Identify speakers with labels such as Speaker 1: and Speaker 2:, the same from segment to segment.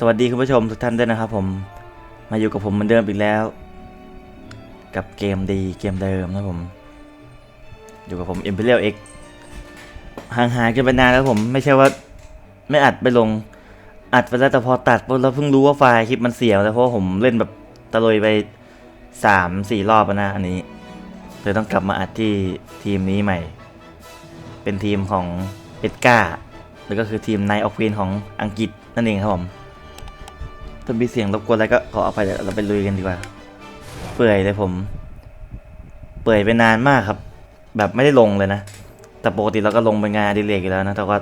Speaker 1: สวัสดีคุณผู้ชมทุกท่านด้วยนะครับผมมาอยู่กับผมเหมือนเดิมอีกแล้ว กับเกมดีเกมเดิมนะผม อยู่กับผม Imperial X ห่างหายกันไปนานแล้วผม ไม่ใช่ว่าไม่อัดไปลง อัดไปแล้วแต่พอตัดปุ๊บเราเพิ่งรู้ว่าไฟล์คลิปมันเสียแล้วเพราะผมเล่นแบบตะลุยไปสามสี่รอบนะ อันนี้เลยต้องกลับมาอัดที่ทีมนี้ใหม่ เป็นทีมของเอ็ดกาแล้วก็คือทีมไนออฟ e ีนของอังกฤษนั่นเองครับผม ถ้ามีเสียงรบกวนอะไรก็ขออภัยเดี๋ยวเราไปลุยกันดีกว่า เปื่อยเลยผม เปื่อยไปนานมากครับ แบบไม่ได้ลงเลยนะ แต่ปกติเราก็ลงเป็นงานอดิเรกอยู่แล้วนะ แต่ว่า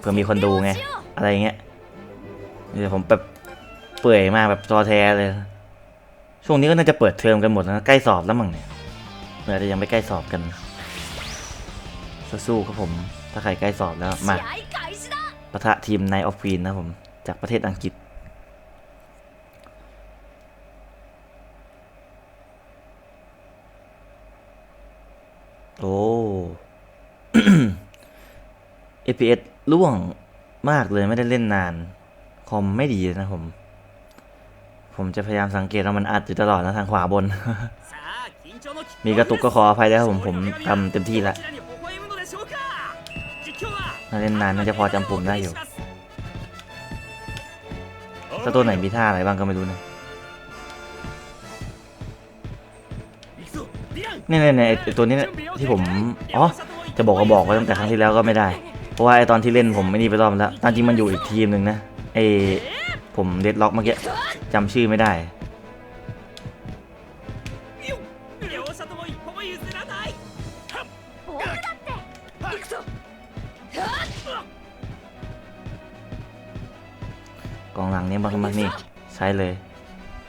Speaker 2: เพื่อมีคนดูไง
Speaker 1: อะไรเงี้ย เดี๋ยวผมแบบเปื่อยมากแบบจอแท้เลย ช่วงนี้ก็น่าจะเปิดเทอมกันหมดนะใกล้สอบแล้วมั้งเนี่ยเมื่อจะยังไม่ใกล้สอบกัน สู้ๆครับผม ถ้าใครใกล้สอบแล้วมาปะทะทีมไนออฟฟีนนะผม จากประเทศอังกฤษ โอ้ FPS ล่วงมากเลยไม่ได้เล่นนาน คอมไม่ดีนะผม ผมจะพยายามสังเกตว่ามันอัดอยู่ตลอดนะทางขวาบน มีกระตุกก็ขออภัยด้วยครับผม ผมทำเต็มที่ละถ้าเล่นนานน่าจะพอจำปุ่มได้อยู่ถ้าตัวไหนมีท่าอะไรบ้างก็ไม่รู้นะ เนี่ยเนี่ยเนี่ยไอตัวนี้เนี่ยที่ผมอ๋อจะบอกก็บอกไว้ตั้งแต่ครั้งที่แล้วก็ไม่ได้ เพราะว่าไอตอนที่เล่นผมไม่นี่ไปรอบแล้วตามจริงมันอยู่อีกทีมหนึ่งนะไอผมเดดล็อกเมื่อกี้จำชื่อไม่ได้กองหลังเนี่ยบางมากนี่ใช้เลย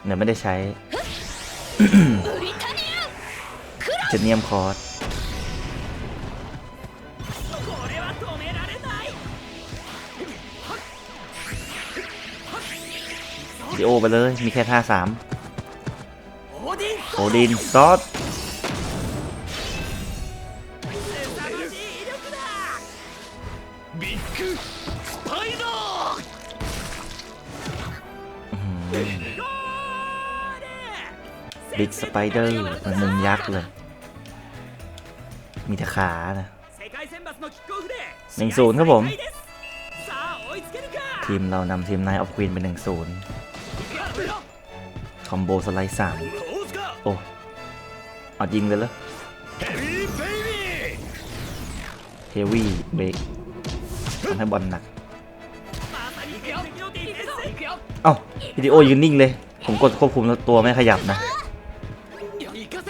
Speaker 1: เดี๋ยวไม่ได้ใช้ เจเนียมคอร์สดิโอไปเลย มีแค่ท่าสามโอดินซอสบิ๊กสไปเดอร์มันมุมยักษ์เลย มีแต่ขานะ
Speaker 2: หนึ่งศูนย์ครับผม
Speaker 1: ทีมเรานำทีมนายออฟควีนเป็นหนึ่งศูนย์คอมโบสไลด์สามโอ้เอายิงเลยเหรอเฮฟวี่เบรกทำให้บอลหนัก เอ้าวิดีโอยืนนิ่งเลย ผมกดควบคุมแล้วตัวไม่ขยับนะ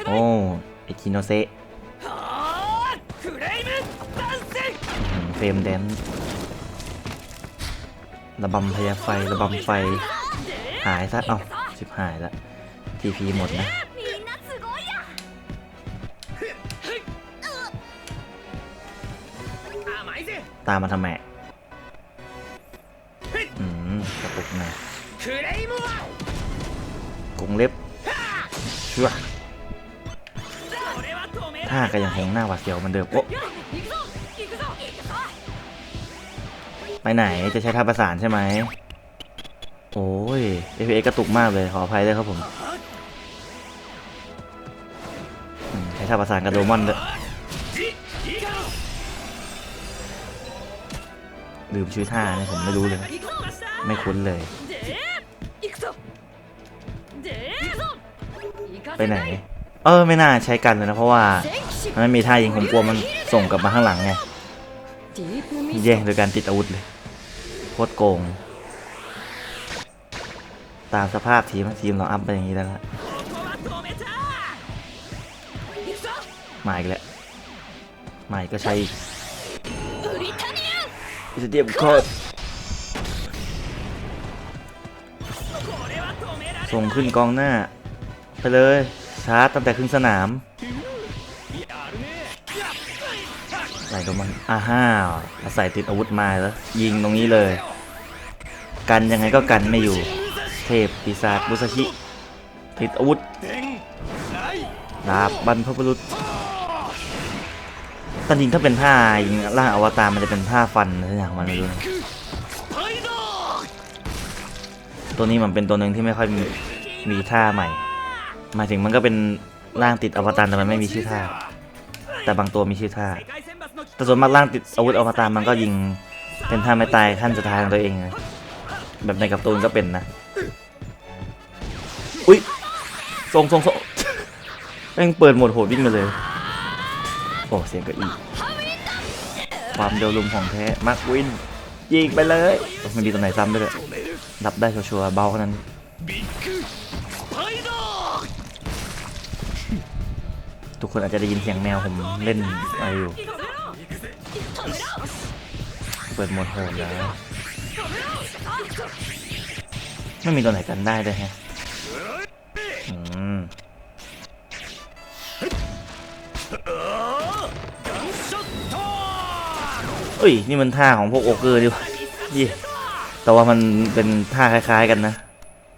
Speaker 1: โอ้ไอคิโนเซะ เฟรมแดนระบำพยาไฟระบำไฟ หายซะเอ้าชิบหายละทีพีหมดนะตามมาทำไมอืมกระปุกหนะกรงเล็บเชื่อท่าก็ยังคงหน้าหวาดเสียวเหมือนเดิมโอ้ ไปไหนจะใช้ท่าประสานใช่ไหมโอ้ย FA กระตุกมากเลยขออภัยด้วยครับผมอืมใช้ท่าประสานกับโดมอนด้วยลืมชื่อท่าเนี่ยผมไม่รู้เลย ไม่คุ้นเลย ไปไหน เออไม่น่าใช้กันเลยนะเพราะว่ามันไม่มีท่ายิงผมกลัวมันส่งกลับมาข้างหลังไง แย่งโดยการติดอาวุธเลยโคตรโกง ตามสภาพทีมทีมเราอัพไปอย่างนี้แล้วละมาอีกแล้วมาอีกก็ใช้อีกสเตียมโคตรส่งขึ้นกองหน้า ไปเลยชาร์จตั้งแต่ครึ่งสนาม ใส่ก็มันอ้าห้าวอาศัยติดอาวุธมาแล้ว ยิงตรงนี้เลย กันยังไงก็กันไม่อยู่ เทพปีศาจบุสชิติดอาวุธดาบบรรพบุรุษตอนจริงถ้าเป็นผ้ายิงล่างอวตารมันจะเป็นผ้าฟันอะไรอย่างมันเลยรู้ตัวนี้มันเป็นตัวหนึ่งที่ไม่ค่อยมีมีท่าใหม่หมายถึงมันก็เป็นร่างติดอวตารแต่มันไม่มีชื่อท่า แต่บางตัวมีชื่อท่า แต่ส่วนมากร่างติดอาวุธอวตารมันก็ยิงเป็นท่าไม่ตายขั้นสุดท้ายของตัวเองนะแบบในกับตูนก็เป็นนะ อุ้ยทรงทรงทรงแม่งเปิดโหมดโหดวิ่งมาเลย โอ้เสียงก็อีกความเร็วลมของแท้มาร์ควินยิงไปเลยโอ้ไม่มีตัวไหนซ้ำด้วยเลยรับได้ชัวร์ๆเบาขนาดนั้นทุกคนอาจจะได้ยินเสียงแมวผมเล่นอะไรอยู่ เปิดหมดโหดแล้วไม่มีตัวไหนกันได้ด้วยแฮะอืมเอ้ย นี่มันท่าของพวกโอเกอร์ดิวะยี่แต่ว่ามันเป็นท่าคล้าย ๆ กันนะ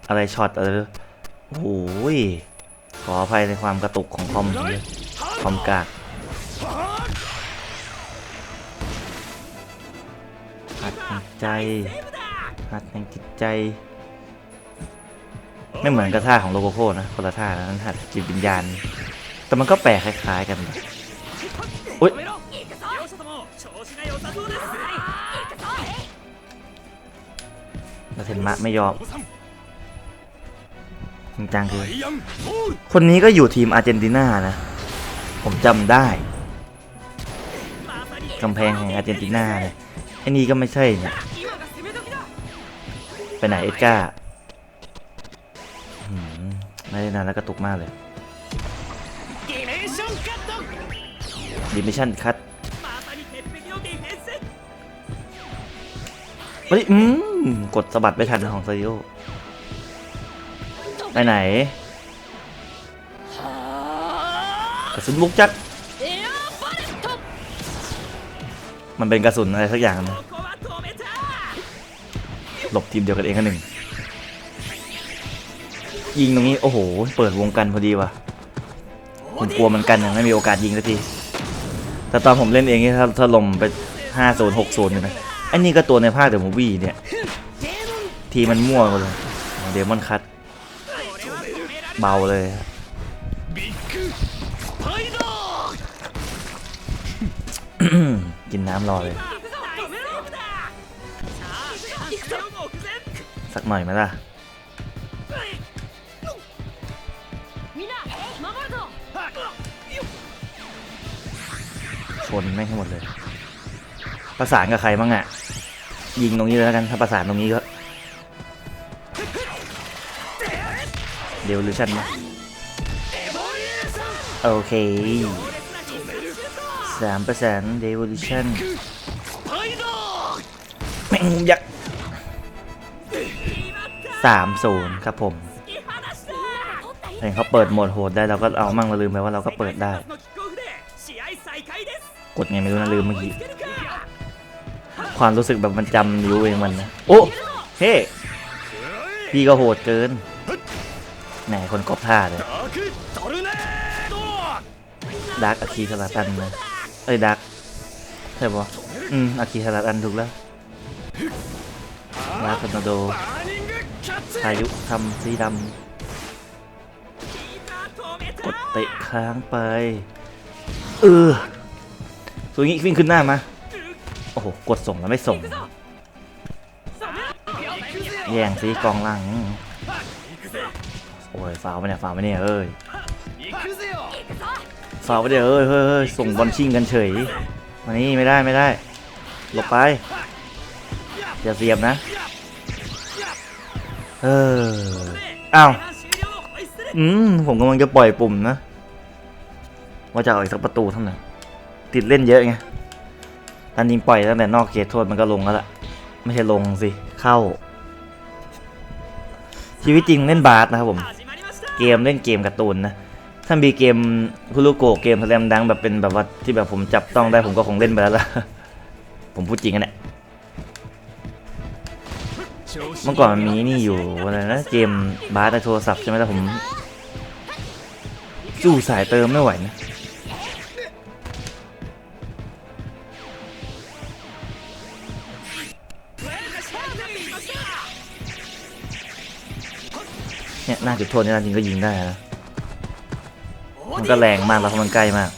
Speaker 1: อะไรช็อตเออโอ้โหยขออภัยในความกระตุกของคอมคอมกาก ใจ หัดแห่งจิตใจ ไม่เหมือนกับท่าของโลโกโคนะคนละท่านะนั้นหัดจิตวิญญาณ แต่มันก็แปลกคล้ายๆกันอุ้ยเทนมะไม่ยอมจริงจังคือคนนี้ก็อยู่ทีมอาร์เจนตินานะ ผมจำได้กำแพงแห่งอาร์เจนตินาเนี่ยไอ้นี่ก็ไม่ใช่เนี่ย ไปไหนเอ็ดก้าไม่ได้นานแล้วกระตุกมากเลยดิมิชันคัตเฮ้ยอืมกดสะบัดไปทันของซาริโอไปไหนกระสุนลูกจั
Speaker 3: ก
Speaker 1: มันเป็นกระสุนอะไรสักอย่างนะ หลบทีมเดียวกันเองกันหนึ่ง ยิงตรงนี้ โอ้โห เปิดวงกันพอดีว่ะ ผมกลัวมันกันยังไม่มีโอกาสยิงสักที แต่ตอนผมเล่นเองนี่ถ้าถ้าลมไปห้าโซนหกโซนเลยนะอันนี้ก็ตัวในภาคเดอะมูวี่เนี่ย ทีมันมั่วหมดเลยเดมอนคัตเบาเลยกินน้ำรอเลย สักหน่อยไหมล่ะชนไม่ให้หมดเลย ประสานกับใครบ้างอะยิงตรงนี้เลยแล้วกัน ถ้าประสานตรงนี้ก็ เดวลูชันมาโอเคสามประสานเดวลูชันแม่งยัก 3-0 ครับผมเห็นเขาเปิดโหมดโหดได้เราก็เอามั่งเราลืมไปว่าเราก็เปิดได้ กดไงไม่รู้นะลืมเมื่อกี้ความรู้สึกแบบมันจำนิ้วเองมันนะโอ้เฮ้พี่ก็โหดเกินไหนคนกบท่าเลยดักอาคีสลัดอันนะเอ้ยดักใช่ปะอืมอาคีสลัดอันถูกแล้วดักคอนโด พายุทำสีดำกดเตะค้างไป เออสวยงี้วิ่งขึ้นหน้ามา โอ้โห กดส่งแล้วไม่ส่ง แย่งสีกองล่างโอ้ยฟาวไปเนี่ยฟาวไปเนี่ยเอ้ยฟาวไปเดี๋ยวเอ้ยเฮ้ยส่งบอลชิงกันเฉยวันนี้ไม่ได้ไม่ได้หลบไปอย่าเสียบนะ เออ อ้าว อืม ผมกำลังจะปล่อยปุ่มนะ ว่าจะเอาอกสักประตูเท่านั้นติดเล่นเยอะไงตันยิงปล่อยตั้งแต่นอกเขตโทษมันก็ลงแล้วล่ะ ไม่ใช่ลงสิ เข้า ชีวิตจริงเล่นบาสนะครับผม เกมเล่นเกมการ์ตูนนะ ถ้ามีเกมคุรุโกเกมแสลมดังแบบเป็นแบบว่าที่แบบผมจับต้องได้ผมก็คงเล่นไปแล้วล่ะ ผมพูดจริงกันแหละ เมื่อก่อนมันมีนี่อยู่อะไรนะเกมบาสในโทรศัพท์ใช่ไหมแต่ผมสู้สายเติมไม่ไหวนะเนี่ยน้าจุดโทษเนี่ยจริงก็ยิงได้นะมันก็แรงมากแล้วเราะมันใกล้มาก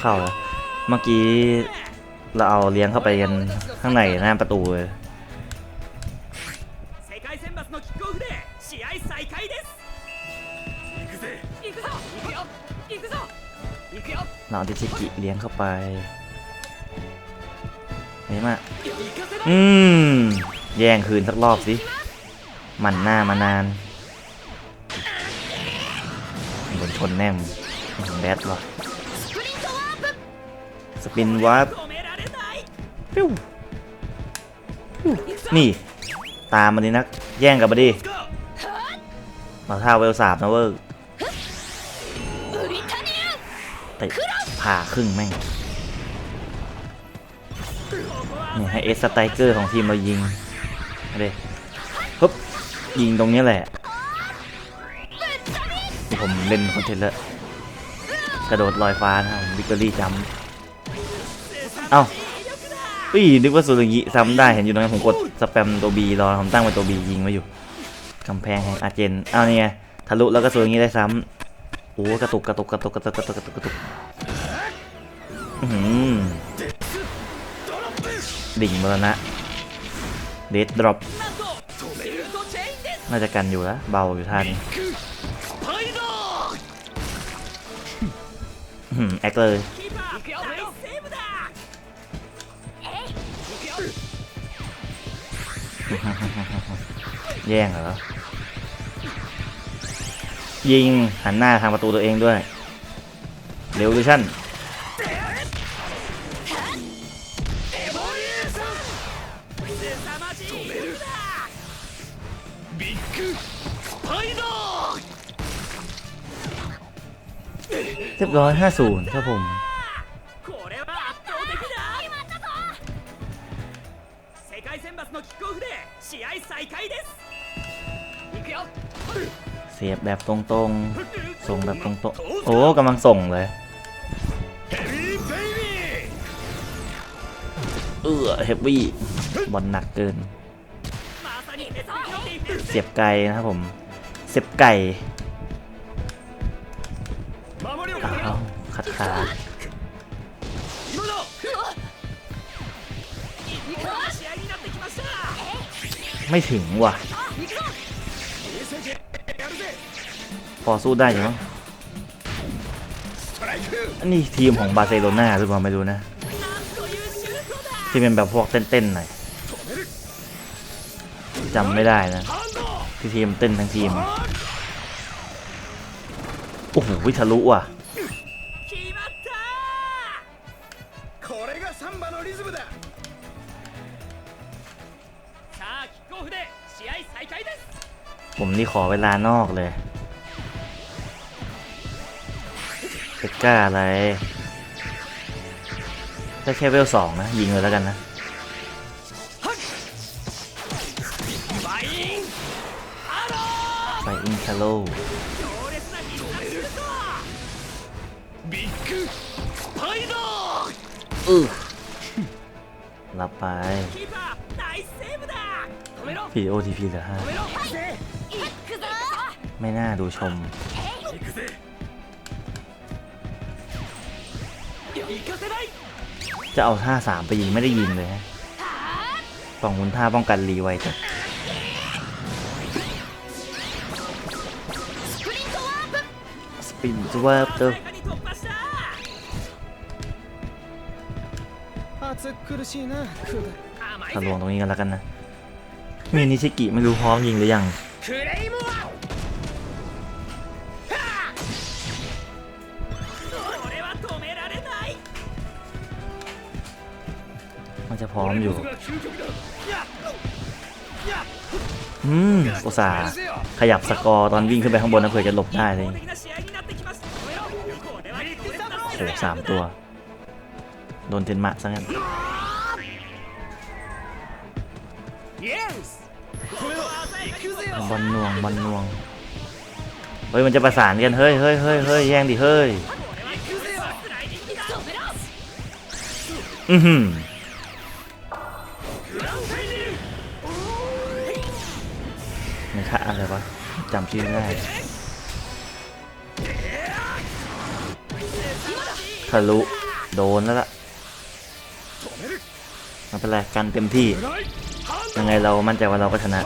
Speaker 1: เข้าเมื่อกี้เราเอาเลี้ยงเข้าไปกันข้างในหน้าประตูเลยเราดิชิกิเลี้ยงเข้าไปเฮ้ยมาอืม แย่งคืนสักรอบสิ มันหน้ามานานบนชนแน่มแบดว่ะ ปินวาร์ปปิ้วนี่ ตามมาดินัก แย่งกับบดีมาท่าเวลสาบนะเว
Speaker 3: อ
Speaker 1: ร์ตะผ่าครึ่งแม่งนี่ให้เอสสไตเกอร์ของทีมเรายิงเลยฮึบยิงตรงนี้แหละ ผมเล่นคอนเทนต์ละกระโดดลอยฟ้านะครับวิกตอรี่จัม เอ้าอุ้ยนึกว่าสุรุงิซ้ำได้เห็นอยู่ตรงนั้นผมกดสแปมตัวบีรอผมตั้งไว้ตัวบียิงมาอยู่กำแพงแห่งอาเจนเอาเนี่ยทะลุแล้วก็สุรุงิได้ซ้ำโอ้กระตุกกระตุกกระตุกกระตุกกระตุกกระตุกกระตุกดิ่งมรณะเดดดรอปน่าจะกันอยู่แล้วเบาอยู่ท่านี้แอคเลย แย่งเหรอ ยิงหันหน้าทางประตูตัวเองด้วย เร็วดูชั่นเรียบร้อย 50 ครับผม แบบตรงๆ ส่งแบบตรงๆ โอ้กำลังส่งเลย เออเฮฟวี่บอลหนักเกิน เสียบไกลนะครับผม เสียบไก่อ้าขัดขาไม่ถึงว่ะ พอสู้ได้อยู่มั้งอันนี้ทีมของบาร์เซโลนาหรือเปล่าไม่รู้นะ ที่เป็นแบบพวกเต้นๆหน่อยจำไม่ได้นะที่ทีมเต้นทั้งทีมโอ้โหทะลุว่ะผมนี่ขอเวลานอกเลย จะกล้าอะไรก็แค่เวลสองนะ ยิงเลยแล้วกันนะ ไปอินคาโลอือรับไป
Speaker 2: ผี
Speaker 1: OTP เหลือห้าไม่น่าดูชม จะเอาท่าสามไปยิงไม่ได้ยิงเลยฮะสองคุนท่าป้องกันรีไวจัดสปินสวาร์ปเตอรถ้าลวงตรงนี้กันแล้วกันนะมีนิชิกิไม่รู้พร้อมยิงหรือยัง อมอยู่ อืมอุตส่าห์ขยับสกอร์ตอนวิ่งขึ้นไปข้างบนนะเผื่อจะหลบได้เลยโอ้สามตัว โดนเทนมะซะงั้นบอลนวงบอลนวง เฮ้ย มันจะประสานกัน เฮ้ยเฮ้ยเฮ้ยเฮ้ยแย่งดิ เฮ้ย อือหือ คาอะไรวะจำชื่ง่ได้ทะลุโดนแล้วล่ะไม่เป็นไรกันเต็มที่ ยังไงเรามั่นใจว่าเราก็ชนะ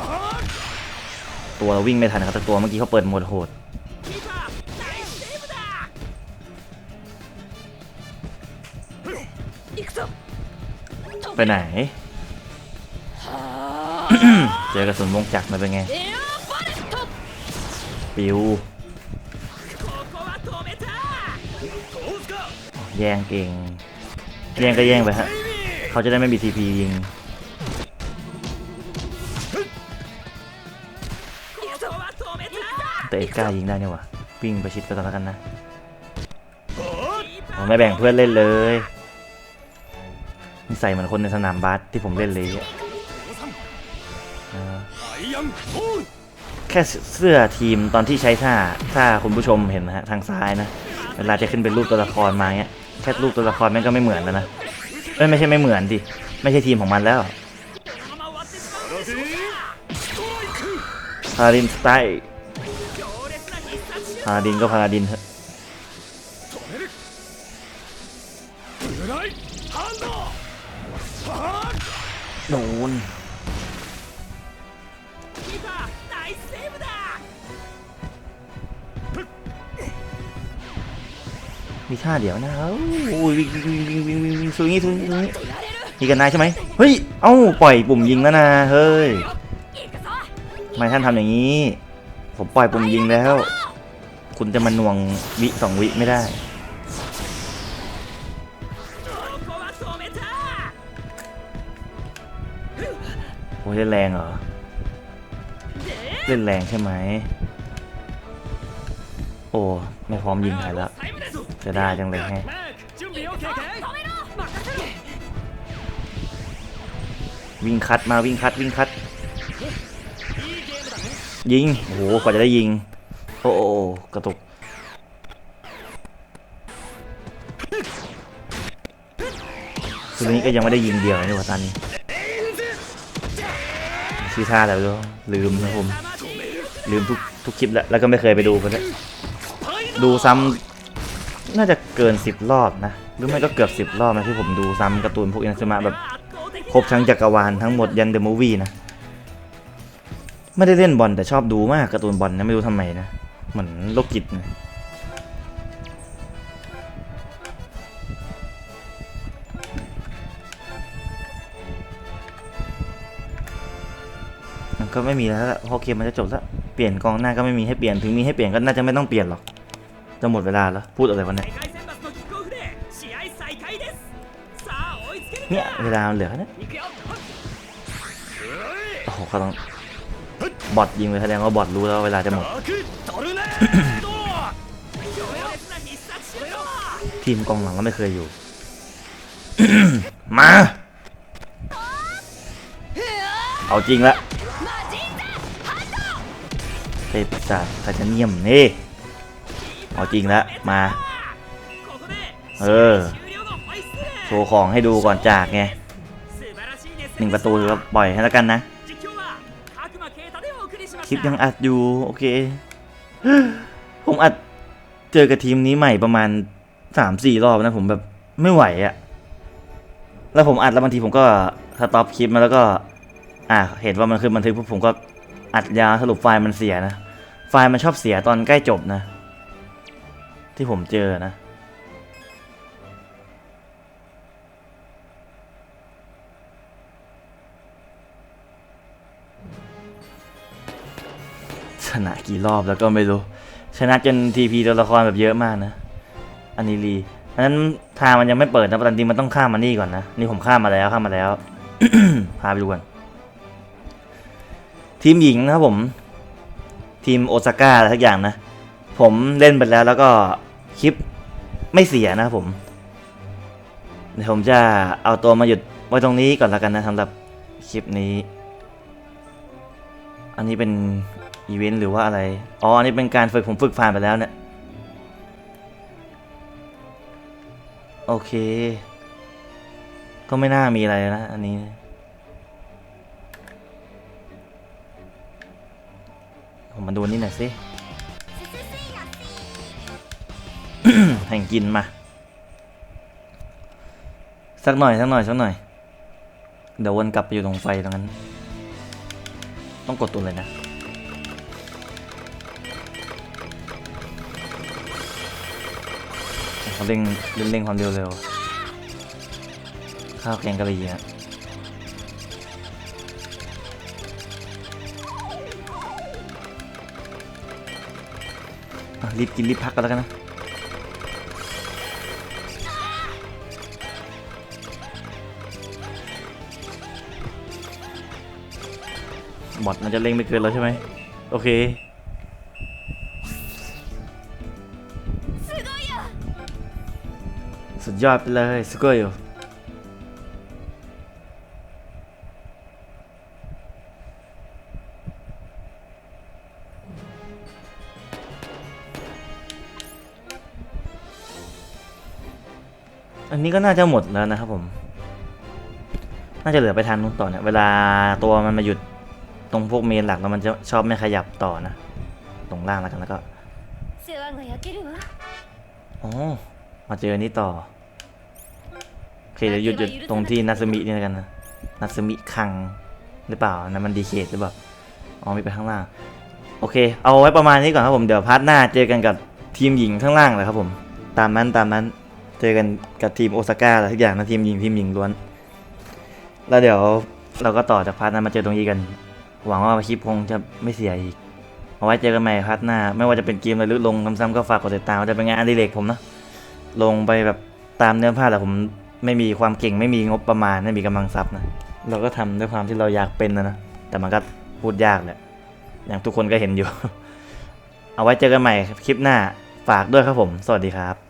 Speaker 1: ตัวเราวิ่งไม่ทันครับแต่ตัวเมื่อกี้เขาเปิดโหมดโหดไปไหน เจอกระสุนวงจักรมาเป็นไง ปิวแย่งเก่ง แย่งก็แย่งไปฮะ เขาจะได้ไม่มีทีพียิงแต่เอก้ายิงได้เนี่ยวะวิ่งไปชิดไปตอนแล้วกันนะไม่แบ่งเพื่อนเล่นเลยใส่เหมือนคนในสนามบาสที่ผมเล่นเลยอะ แค่เสื้อทีมตอนที่ใช้ท่าท่าคุณผู้ชมเห็นนะฮะทางซ้ายนะ เวลาจะขึ้นเป็นรูปตัวละครมาเงี้ยแค่รูปตัวละครมันก็ไม่เหมือนแล้วนะไม่ไม่ใช่ไม่เหมือนดิไม่ใช่ทีมของมันแล้วพาดินสไตล์พาดินก็พาดินเถอะ มีท่าเดี๋ยวนะโอ้ยวิ่งวิ่งวิ่งวิ่งวิ่งวิ่งสู้งี้สู้งี้สู้งี้มีกันนายใช่ไหมเฮ้ย เอ้าปล่อยปุ่มยิงแล้วนะ เฮ้ยทำไมท่านทำอย่างนี้ ผมปล่อยปุ่มยิงแล้ว คุณจะมาหน่วงวิสองวิไม่ได้ โอ้ยเล่นแรงเหรอ เล่นแรงใช่ไหม โอ้ ไม่พร้อมยิงใครแล้ว จะได้จังเลยแฮะวิ่งคัดมาวิ่งคัดวิ่งคัด ยิง โอ้โหกว่าจะได้ยิง โอ้โอกระตุกคือนี้ก็ยังไม่ได้ยิงเดียวนี่ว่าตันชื่อท่าแล้วก็ลืมนะผม ลืมทุกทุกคลิปแล้ว แล้วก็ไม่เคยไปดูกันเลยดูซ้ำ น่าจะเกินสิบรอบนะ หรือไม่ก็เกือบสิบรอบนะที่ผมดูซ้ำการ์ตูนพวกอินาซึมะแบบครบทั้งจักรวาลทั้งหมดยันเดอะมูฟวี่นะ ไม่ได้เล่นบอลแต่ชอบดูมากการ์ตูนบอลนะไม่รู้ทำไมนะ เหมือนโรคจิตนะมันก็ไม่มีแล้วละเพราะเกมมันจะจบแล้ว เปลี่ยนกองหน้าก็ไม่มีให้เปลี่ยน ถึงมีให้เปลี่ยนก็น่าจะไม่ต้องเปลี่ยนหรอก จะหมดเวลาแล้ว พูดอะไรวะเนี่ยเนี่ยเวลาเหลือนะโอ้โหเขาต้องบอดยิงไปแสดงว่าบอดรู้แล้วเวลาจะหมด ทีมกองหลังก็ไม่เคยอยู่ มา เอาจริงละเทพจากไทเทเนียมนี่าจริงแล้วมา เออ โชว์ของให้ดูก่อนจากไงหนึ่งประตูก็ปล่อยให้แล้วกันนะ คลิปยังอัดอยู่ โอเค ผมอัดเจอกับทีมนี้ใหม่ประมาณสามสี่รอบนะ ผมแบบไม่ไหวอะแล้วผมอัดแล้วบางทีผมก็สต็อปคลิปมาแล้วก็ อ่า เห็นว่ามันคือบันทึกผมก็อัดยาสรุปไฟล์มันเสียนะ ไฟล์มันชอบเสียตอนใกล้จบนะ ที่ผมเจอนะ ชนะกี่รอบแล้วก็ไม่รู้ ชนะจนทีพีตัวละครแบบเยอะมากนะอันนี้รีอันนั้นทางมันยังไม่เปิดนะปกติมันต้องข้ามมานี่ก่อนนะ นี่ผมข้ามมาแล้วข้ามมาแล้ว พาไปดูกัน ทีมหญิงนะครับผม ทีมโอซาก้าอะไรทักอย่างนะ ผมเล่นไปแล้วแล้วก็คลิปไม่เสียนะผม เดี๋ยวผมจะเอาตัวมาหยุดไว้ตรงนี้ก่อนแล้วกันนะสำหรับคลิปนี้ อันนี้เป็นอีเวนต์หรือว่าอะไร อ๋อ อันนี้เป็นการฝึกผมฝึกผ่านไปแล้วเนี่ย โอเค ก็ไม่น่ามีอะไรนะ อันนี้ ผมมาดูนี่หน่อยสิ ห่งกินมา สักหน่อยสักหน่อยสักหน่อย เดี๋ยววนกลับไปอยู่ตรงไฟตรงนั้น ต้องกดตัวเลยนะ เขาเร่งเร่งเร่งความเร็วเร็วข้าวแกงกะหรี่อะอะรีบกินรีบพักกันแล้วกันนะ หมดมันจะเล่งไม่เกินแล้วใช่ไหมโอเคสุดยอดไปเลยสุดยอดอันนี้ก็น่าจะหมดแล้วนะครับผม น่าจะเหลือไปทางนู้นต่อเนี่ย เวลาตัวมันมาหยุด ตรงพวกเมนหลักแล้วมันจะชอบไม่ขยับต่อนะ ตรงล่างแล้วกันแล้วก็
Speaker 3: โอ้
Speaker 1: มาเจอนี้ต่อโอเคเดี๋ยวหยุดหยุดตรงที่นัสมินี่แล้วกันนะนัสมิคังหรือเปล่านะมันดีเคทหรือเปล่าอ๋อมีไปข้างล่าง โอเค เอาไว้ประมาณนี้ก่อนครับผมเดี๋ยวพาร์ทหน้าเจอกันกับทีมหญิงข้างล่างเลยครับผม ตามนั้นตามนั้นเจอกันกับทีมโอซาก้าอะไรทุกอย่างนะทีมหญิงทีมหญิงล้วน แล้วเดี๋ยวเราก็ต่อจากพาร์ทนั้นมาเจอตรงนี้กัน หวังว่าคลิปคงจะไม่เสียอีก เอาไว้เจอกันใหม่พาร์ทหน้า ไม่ว่าจะเป็นเกมอะไรหรือลงซ้ำๆก็ฝากกดติดตามจะเป็นงานอดิเรกผมนะ ลงไปแบบตามเนื้อผ้าแต่ผมไม่มีความเก่งไม่มีงบประมาณไม่มีกำลังทรัพย์นะเราก็ทำด้วยความที่เราอยากเป็นนะนะแต่มันก็พูดยากแหละอย่างทุกคนก็เห็นอยู่ เอาไว้เจอกันใหม่คลิปหน้าฝากด้วยครับผม สวัสดีครับ